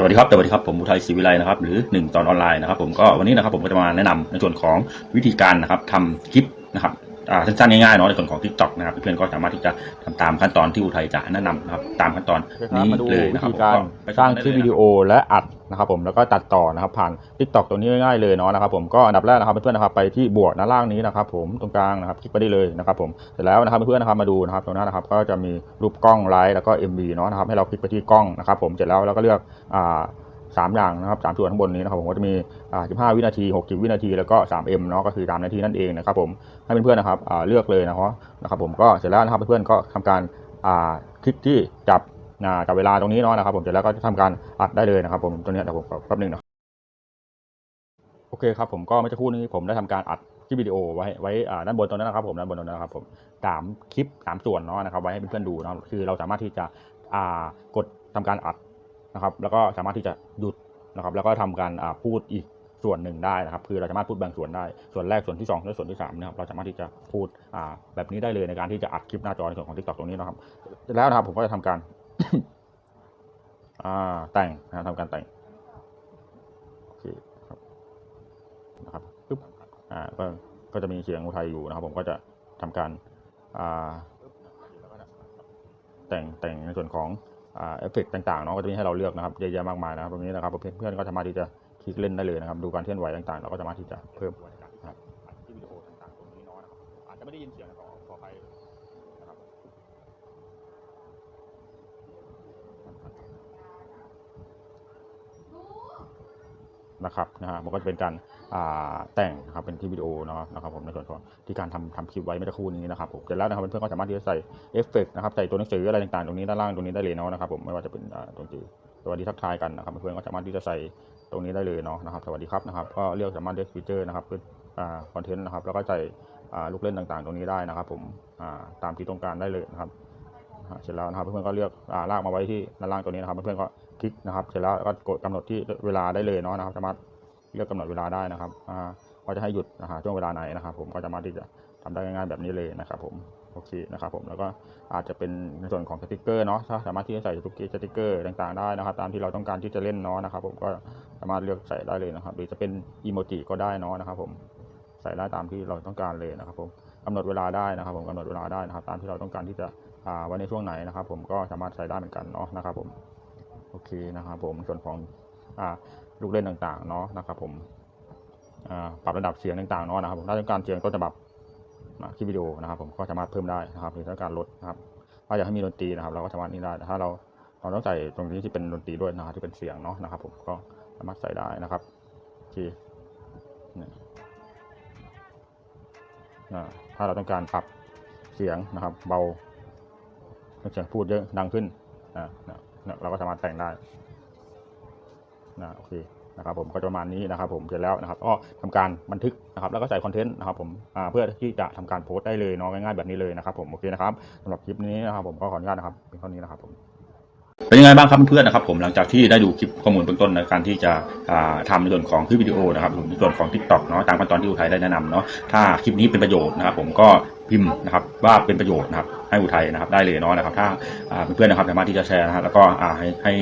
สวัสดีครับสวัสดีครับผมบุทัยศรีวิไลนะครับหรือหนึ่งตอนออนไลน์นะครับผมก็วันนี้นะครับผมก็จะมาแนะนำในส่วนของวิธีการนะครับทำคลิปนะครับ สั้นๆง่ายๆเนาะในส่วนของ TikTok นะครับเพื่อนๆก็สามารถที่จะทำตามขั้นตอนที่อุทัยจะแนะนำนะครับตามขั้นตอนนี้นี้มาดูเลยวินะครับธีการผมไปสร้างได้คลิปเลยวิดีโอและอัดนะครับผมแล้วก็ตัดต่อนะครับผ่าน Tik t o k ตัวนี้ง่ายๆเลยเนาะนะครับผมก็อันดับแรกนะครับเพื่อนๆนะครับไปที่บวกด้านล่างนี้นะครับผมตรงกลางนะครับคลิกไปได้เลยนะครับผมเสร็จแล้วนะครับเพื่อนๆนะครับมาดูนะครับตรงนั้นนะครับก็จะมีรูปกล้องไลท์แล้วก็ MV เนาะนะครับให้เราคลิกไปที่กล้องนะครับผมเสร็จแล้วเราก็เลือกอ่า สามอย่างนะครับสามส่วนข้างบนนี้นะครับผมก็จะมีอ่า15 วินาที 60 วินาที แล้วก็ 3M เนาะก็คือ3นาทีนั่นเองนะครับผมให้เพื่อนๆนะครับอ่าเลือกเลยนะครับนะครับผมก็เสร็จแล้วนะครับเพื่อนๆก็ทำการอ่าคลิกที่จับอ่าจับเวลาตรงนี้เนาะนะครับผมเสร็จแล้วก็จะทำการอัดได้เลยนะครับผมตัวนี้เดี๋ยวผมแป๊บหนึงนะโอเคครับผมก็เมื่อสักครู่นี้ผมได้ทำการอัดคลิปวิดีโอไว้ไว้อ่าด้านบนตรงนั้นนะครับผมด้านบนตรงนั้นนะครับผมสามคลิปสามส่วนเนาะนะครับไว้ให้เพื่อนๆดูเนาะคือเราสามารถที่จะอ่ากดทำการอัด นะครับ แล้วก็สามารถที่จะหยุดนะครับ แล้วก็ทำการพูดอีกส่วนหนึ่งได้นะครับ คือเราสามารถพูดบ่งส่วนได้ ส่วนแรก ส่วนที่สองและส่วนที่สามนะครับ เราสามารถที่จะพูดแบบนี้ได้เลยในการที่จะอัดคลิปหน้าจอในส่วนของ TikTok ตรงนี้นะครับ แล้วนะครับผมก็จะทำการแต่งนะทำการแต่งโอเคครับนะครับปึ๊บอ่าก็ก็จะมีเสียงอุทัยอยู่นะครับ ผมก็จะทำการอ่าแต่งแต่งในส่วนของ เอฟเฟกต์ต่างๆเนาะก็จะมีให้เราเลือกนะครับเยอะแยะมากมายนะครับตรงนี้นะครับเพื่อนๆก็สามารถที่จะคลิกเล่นได้เลยนะครับ ดูการเคลื่อนไหวต่างๆ เราก็สามารถที่จะเพิ่มนะครับที่วิดีโอต่างๆตรงนี้เนาะนะครับอาจจะไม่ได้ยินเสียงขอขอไปนะครับ นะครับนะฮะมันก็จะเป็นการแต่งนะครับเป็นที่วิดีโอเนาะนะครับผมในส่วนของที่การทำทำคลิปไว้เมื่อครู่นี้นะครับผมเสร็จแล้วนะครับเพื่อนๆก็สามารถที่จะใส่เอฟเฟกต์นะครับใส่ตัวหนังสืออะไรต่างๆตรงนี้ด้านล่างตรงนี้ได้เลยเนาะนะครับผมไม่ว่าจะเป็นตรงที่สวัสดีทักทายกันนะครับเพื่อนๆก็สามารถที่จะใส่ตรงนี้ได้เลยเนาะนะครับสวัสดีครับนะครับก็เลือกสามารถเลือกฟีเจอร์นะครับเพื่ออคอนเทนต์นะครับแล้วก็ใส่ลูกเล่นต่างๆ ตรงนี้ได้นะครับผมตามที่ต้องการได้เลยนะครับ เสร็จแล้วนะครับเพื่อนๆก็เลือกลากมาไว้ที่ด้านล่างตัวนี้นะครับเพื่อนๆก็คลิกนะครับ เสร็จแล้วก็กดกำหนดที่เวลาได้เลยเนาะนะครับสามารถเลือกกำหนดเวลาได้นะครับอาว่าจะให้หยุดนะฮะช่วงเวลาไหนนะครับ ผมก็สามารถที่จะทำได้ง่ายๆแบบนี้เลยนะครับผมโอเคนะครับผมแล้วก็อาจจะเป็นในส่วนของสติกเกอร์เนาะถ้าสามารถที่จะใส่สติกเกอร์ต่างๆได้นะครับ ตามที่เราต้องการที่จะเล่นเนาะนะครับ ผมก็สามารถเลือกใส่ได้เลยนะครับ หรือจะเป็นอีโมจิก็ได้เนาะนะครับ ผมใส่ได้ตามที่เราต้องการเลยนะครับ ผมกำหนดเวลาได้นะครับ ผมกำหนดเวลาได้นะครับ ตามที่เราต้องการที่จะ ไว้ในช่วงไหนนะครับ ผมก็สามารถใช้ได้เหมือนกันเนาะนะครับ ผมโอเคนะครับผมส่วนของอ่าลูกเล่นต่างๆเนาะนะครับ ผมอ่าปรับระดับเสียงต่างๆเนาะนะครับผมถ้าต้องการเสียงต้นฉบับคลิปวิดีโอนะครับ ผมก็สามารถเพิ่มได้นะครับ หรือถ้าต้องการลดนะครับถ้าอยากให้มีดนตรีนะครับ เราก็สามารถนี่ได้ถ้าเราเราต้องใส่ตรงนี้ที่เป็นดนตรีด้วยนะครับที่เป็นเสียงเนาะนะครับ ผมก็สามารถใส่ได้นะครับโอเคนี่ถ้าเราต้องการปรับเสียงนะครับ เบา เสียงพูดเยอะดังขึ้นนะนะเราก็สามารถแต่งได้นะโอเคนะครับผมก็ประมาณนี้นะครับผมเสร็จแล้วนะครับก็ทำการบันทึกนะครับแล้วก็ใส่คอนเทนต์นะครับผมเพื่อที่จะทำการโพสต์ได้เลยเนาะง่ายๆแบบนี้เลยนะครับผมโอเคนะครับสำหรับคลิปนี้นะครับผมก็ขออนุญาตนะครับเป็นเท่านี้นะครับผมเป็นยังไงบ้างครับเพื่อนๆนะครับผมหลังจากที่ได้ดูคลิปข้อมูลเบื้องต้นในการที่จะอ่าทำในส่วนของคลิปวิดีโอนะครับในส่วนของ TikTok เนาะตามขั้นตอนที่อุทัยได้แนะนำเนาะถ้าคลิปนี้เป็นประโยชน์นะครับผมก็ พิมพ์นะครับว่าเป็นประโยชน์นะครับให้อุทัยนะครับได้เลยเนาะนะครับ ถ้าเพื่อนๆนะครับสามารถที่จะแชร์นะฮะแล้วก็ให้ให้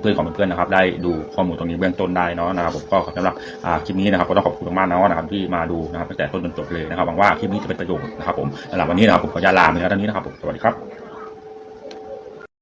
เพื่อนๆของเพื่อนๆนะครับ ได้ดูข้อมูลตรงนี้เบื้องต้นได้เนาะนะครับผมก็สำหรับคลิปนี้นะครับก็ต้องขอบคุณมากๆเนาะนะครับที่มาดูนะครับตั้งแต่ต้นจนจบเลยนะครับหวังว่าคลิปนี้จะเป็นประโยชน์นะครับผมสำหรับวันนี้นะครับผมขออนุญาลาไปแล้วท่านี้นะครับผมสวัสดีครับ